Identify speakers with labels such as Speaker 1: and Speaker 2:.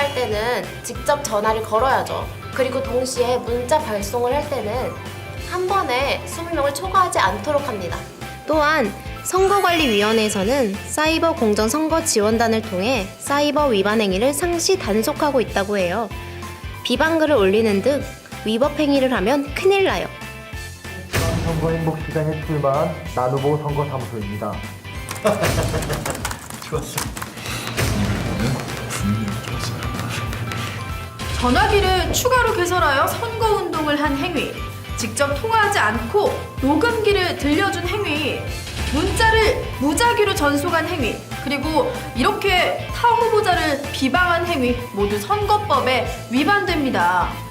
Speaker 1: 신청할 때는 직접 전화를 걸어야죠. 그리고 동시에 문자 발송을 할 때는 한 번에 20명을 초과하지 않도록 합니다. 또한 선거관리위원회에서는 사이버 공정 선거 지원단을 통해 사이버 위반 행위를 상시 단속하고 있다고 해요. 비방글을 올리는 등 위법 행위를 하면 큰일 나요.
Speaker 2: 선거 행복 시장에 출마한 나누보 선거 사무소입니다.
Speaker 3: 전화기를 추가로 개설하여 선거운동을 한 행위, 직접 통화하지 않고 녹음기를 들려준 행위, 문자를 무작위로 전송한 행위, 그리고 이렇게 타 후보자를 비방한 행위 모두 선거법에 위반됩니다.